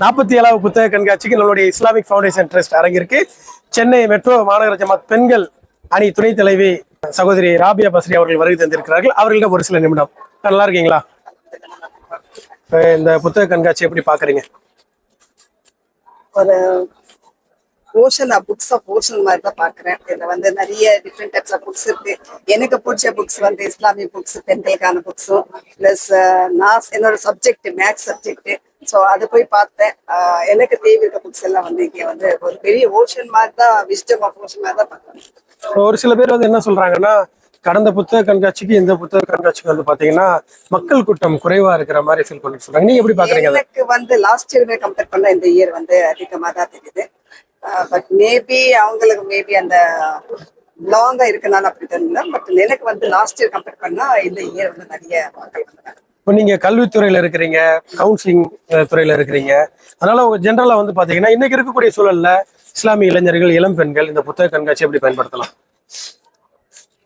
நாற்பத்தி ஏழாவது புத்தக கண்காட்சிக்கு நம்மளுடைய இஸ்லாமிக் ஃபவுண்டேஷன் ட்ரஸ்ட் அரங்கிற்கு சென்னை மெட்ரோ மாநகர ஜமாத் பெண்கள் அணி துணைத் தலைவி சகோதரி ராபியா பஸ்ரி அவர்கள் வருகை தந்திருக்கிறார்கள். அவர்களிடம் ஒரு சில நிமிடம். நல்லா இருக்கீங்களா? இந்த புத்தக கண்காட்சி எப்படி பாக்குறீங்க ஒரு ஓஷன் புக்ஸ் ஆஃப் ஓஷன் மாதிரி தான் பாக்குறேன் இதுல வந்து நிறைய டிஃப்ரெண்ட் டைப்ஸ் ஆஃப் புக்ஸ் இருக்கு. எனக்கு பிடிச்ச புக்ஸ் வந்து இஸ்லாமிய புக்ஸ் பெண்களுக்கான புக்ஸும் பிளஸ் நான் என்னோட சப்ஜெக்ட் மேக்ஸ் சப்ஜெக்ட் ஸோ அது போய் பார்த்தேன். எனக்கு தேவை இருக்க புக்ஸ் எல்லாம் வந்து இங்க வந்து ஒரு பெரிய ஓஷன் மாதிரி தான் விஸ்டம் ஆஃப் ஓஷன் மாதிரி தான் பார்க்குறேன் ஒரு சில பேர் வந்து என்ன சொல்றாங்கன்னா கடந்த புத்தக கண்காட்சிக்கு இந்த புத்தக கண்காட்சிக்கு வந்து பாத்தீங்கன்னா மக்கள் கூட்டம் குறைவா இருக்கிற மாதிரி ஃபீல் பண்ணி சொல்றாங்க. நீங்க எப்படி பாக்குறீங்க எனக்கு வந்து லாஸ்ட் இயர் கம்பேர் பண்ண இந்த இயர் வந்து அதிகமாக தான் தெரியுது. பட் மேபி அவங்களுக்கு மேபி அந்த லாங்கா இருக்கனால அப்படி தெரியல. பட் எனக்கு வந்து லாஸ்ட் இயர் கம்பேர் பண்ணா இந்த இயர் வந்து நிறைய மக்கள் இப்போ நீங்க கல்வித்துறையில இருக்கிறீங்க கவுன்சிலிங் துறையில இருக்கிறீங்க. அதனால உங்க ஜென்ரலா வந்து பாத்தீங்கன்னா இன்னைக்கு இருக்கக்கூடிய சூழல்ல இஸ்லாமிய இளைஞர்கள் இளம் பெண்கள் இந்த புத்தக கண்காட்சி எப்படி பயன்படுத்தலாம்?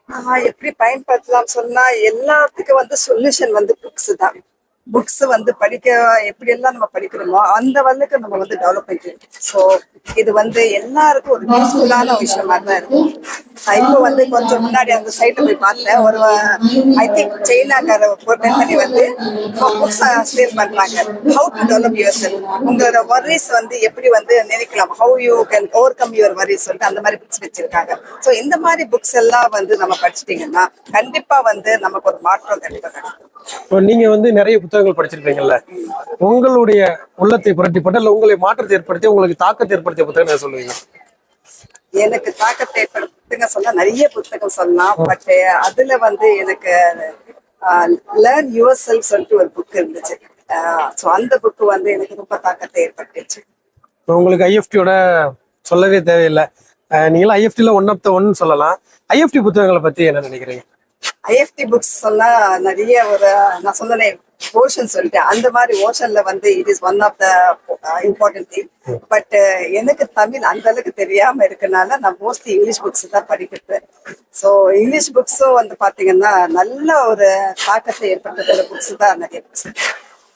ஆஹ் எப்படி பயன்படுத்தலாம் சொன்னா எல்லாத்துக்கும் வந்து சொல்யூஷன் வந்து புக்ஸ் தான். புக்ஸ் வந்து படிக்க எப்படி எல்லாம் நம்ம படிக்கிறோமோ அந்த வல்லுக்கு நம்ம வந்து டெவலப் பண்ணிட்டு ஸோ இது வந்து எல்லாருக்கும் ஒரு யூஸ்ஃபுல்லான விஷயமா தான் இருக்கும் இப்போ வந்து கொஞ்சம் முன்னாடி அந்த சைட்டை போய் பார்த்தேன். ஒரு ஐ திங்க் சைனாக்கார ஒரு பெண்மணி வந்து புக்ஸ் சேல் பண்றாங்க. How to develop yourself உங்களோட வரிஸ் வந்து எப்படி வந்து நினைக்கலாம்? How you can overcome your worries வந்து அந்த மாதிரி புக்ஸ் வச்சிருக்காங்க. ஸோ இந்த மாதிரி புக்ஸ் எல்லாம் வந்து நம்ம படிச்சிட்டிங்கன்னா கண்டிப்பா வந்து நமக்கு ஒரு மாற்றம் கண்டிப்பா கிடைக்கும் இப்போ நீங்க வந்து நிறைய புத்தகங்கள் படிச்சிருப்பீங்கல்ல. உங்களுடைய உள்ளத்தை புரட்டிப்பட்ட இல்ல உங்களை மாற்றத்தை ஏற்படுத்தி உங்களுக்கு தாக்கத்தை ஏற்படுத்திய புத்தகம் என்ன சொல்லுவீங்க எனக்கு தாக்கத்தை ஏற்படுத்துங்க சொன்னா நிறைய புத்தகம் சொல்லலாம் பட் அதுல வந்து எனக்கு லேர்ன் யுவர் செல்ஃப் சொல்லிட்டு ஒரு புக் இருந்துச்சு. ஸோ அந்த புக் வந்து எனக்கு ரொம்ப தாக்கத்தை ஏற்பட்டுச்சு உங்களுக்கு ஐஎஃப்டியோட சொல்லவே தேவையில்லை. நீங்களும் ஐஎஃப்டில ஒன் ஆஃப் த ஒன் சொல்லலாம். ஐஎஃப்டி புத்தகங்களை பத்தி என்ன நினைக்கிறீங்க? ஐஎஃப்டி புக்ஸ் சொன்னா நிறைய ஒரு நான் சொன்னேன் ஓஷன் சொல்லிட்டு அந்த மாதிரி ஓஷன்ல வந்து it is one of the important thing but எனக்கு தமிழ் அந்த அளவுக்கு தெரியாம இருக்கனால நான் மோஸ்ட்லி இங்கிலீஷ் புக்ஸ் தான் படிக்கிறது ஸோ இங்கிலீஷ் புக்ஸும் வந்து பாத்தீங்கன்னா நல்ல ஒரு தாக்கத்தை ஏற்படுத்துகிற புக்ஸ் தான் நிறைய புக்ஸ்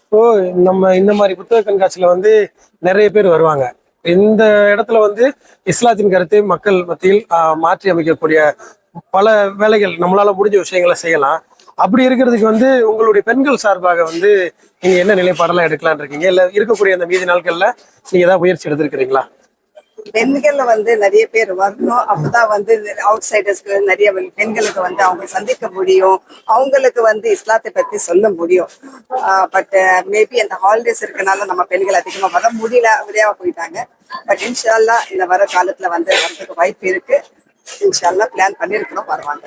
இப்போ நம்ம இந்த மாதிரி புத்தக கண்காட்சியில வந்து நிறைய பேர் வருவாங்க. இந்த இடத்துல வந்து இஸ்லாத்தின் கருத்தை மக்கள் மத்தியில் மாற்றி அமைக்கக்கூடிய பல வேலைகள் நம்மளால முடிஞ்ச விஷயங்களை செய்யலாம். அப்படி இருக்கிறதுக்கு வந்து உங்களுடைய பெண்கள் சார்பாக வந்து நீங்க என்ன நிலைப்பாடெல்லாம் எடுக்கலாம்னு இருக்கீங்க? இல்ல இருக்கக்கூடிய அந்த மீதி நாட்கள்ல நீங்க ஏதாவது முயற்சி எடுத்திருக்கிறீங்களா? பெண்கள்ல வந்து நிறைய பேர் வரணும். அப்பதான் வந்து அவுட் சைடர்ஸ்க்கு நிறைய பெண்களுக்கு வந்து அவங்க சந்திக்க முடியும். அவங்களுக்கு வந்து இஸ்லாத்தை பத்தி சொல்ல முடியும். பட் மேபி அந்த ஹாலிடேஸ் இருக்கனால நம்ம பெண்கள் அதிகமா வர முடியல விரைவா போயிட்டாங்க. பட் இன்ஷால்லா இந்த வர காலத்துல வந்து வரதுக்கு வாய்ப்பு இருக்கு. இன்ஷால்லா பிளான் பண்ணிருக்கிறோம் வருவாங்க.